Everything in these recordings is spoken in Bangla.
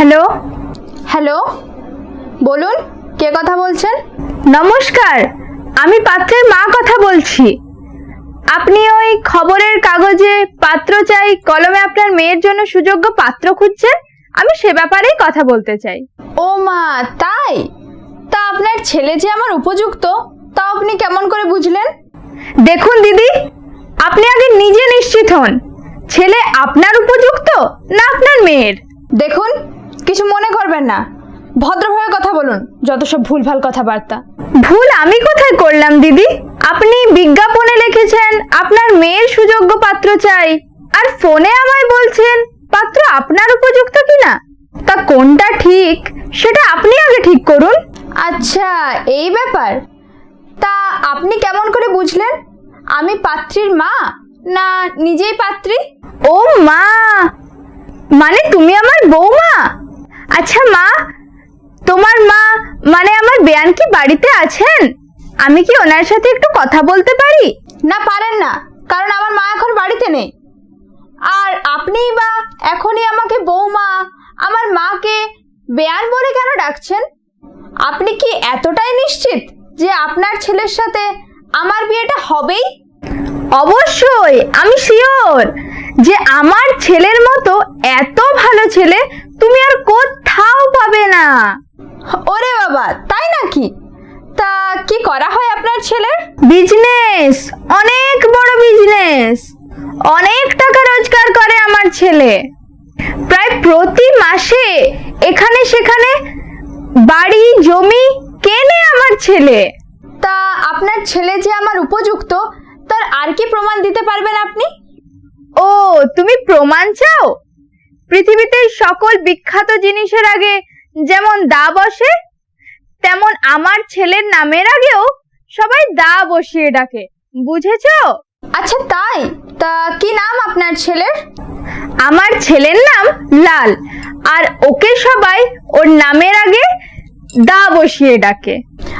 হ্যালো? হ্যালো? বলুন কে কথা বলছেন? নমস্কার আমি পাত্রের মা কথা বলছি। আপনি ওই খবরের কাগজে পাত্র চাই কলমে আপনার মেয়ের জন্য সুযোগ্য পাত্র খুঁজছেন? আমি সে ব্যাপারেই কথা বলতে চাই। ও মা তাই? তা আপনার ছেলে যে আমার উপযুক্ত তা আপনি কেমন করে বুঝলেন? দেখুন দিদি আপনি আগে নিজে নিশ্চিত হন ছেলে আপনার উপযুক্ত না আপনার মেয়ের? দেখুন কিছু মনে করবেন না। ভদ্রভাবে কথা বলুন যত সব ভুলভাল কথাবার্তা। ভুল আমি কোথায় করলাম দিদি? আপনি বিজ্ঞাপনে লিখেছেন আপনার মেয়ের সুযোগ্য পাত্র চাই। আর ফোনে আমায় বলছেন পাত্র আপনার উপযুক্ত কিনা? তা কোনটা ঠিক সেটা আপনি আগে ঠিক করুন। আচ্ছা এই ব্যাপার। তা আপনি কেমন করে বুঝলেন? আমি পাত্রীর মা না নিজেই পাত্রী? ও মা! মানে তুমি আমার বৌমা? আচ্ছা মা। তোমার মা মানে আমার বেয়ান কি বাড়িতে আছেন? আমি কি ওনার সাথে একটু কথা বলতে পারি? না পারেন না কারণ আমার মা এখন বাড়িতে নেই। আর আপনিই বা এখনই আমাকে বৌমা আমার মাকে বেয়ান বলে কেন ডাকছেন? আপনি কি এতটাই নিশ্চিত যে আপনার ছেলের সাথে আমার বিয়েটা হবেই? অবশ্যই আমি শিওর যে আমার ছেলের মতো এত ভালো ছেলে তুমি আর কোথাও পাবে না। ওরে বাবা, তাই নাকি? তা কি করা হয় আপনার ছেলের? বিজনেস অনেক বড় বিজনেস অনেক টাকা রোজগার করে আমার ছেলে। প্রায় প্রতি মাসে এখানে সেখানে বাড়ি, জমি কেনে আমার ছেলে। তা আপনার ছেলে যে আমার উপযুক্ত, তার আর কি প্রমাণ দিতে পারবেন আপনি? ও, তুমি প্রমাণ চাও? পৃথিবীতে সকল বিখ্যাত জিনিসের আগে যেমন দা বসে তেমন আমার ছেলের নামের আগেও সবাই দা বসিয়ে ডাকে। বুঝেছ? আচ্ছা তাই? তা কি নাম আপনার ছেলের? আমার ছেলের নাম লাল আর ওকে সবাই ওর নামের আগে দা বসিয়ে ডাকে।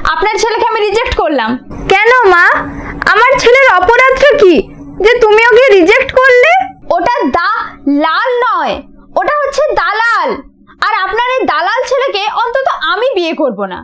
আপনার ছেলেকে আমি রিজেক্ট করলাম। কেন মা? আমার ছেলের অপরাধটা কি? যে তুমি ওকে রিজেক্ট করলে? ওটা দা লাল নয়। দালাল। আর আপনার এই দালাল ছেলেকে অন্তত আমি বিয়ে করব না।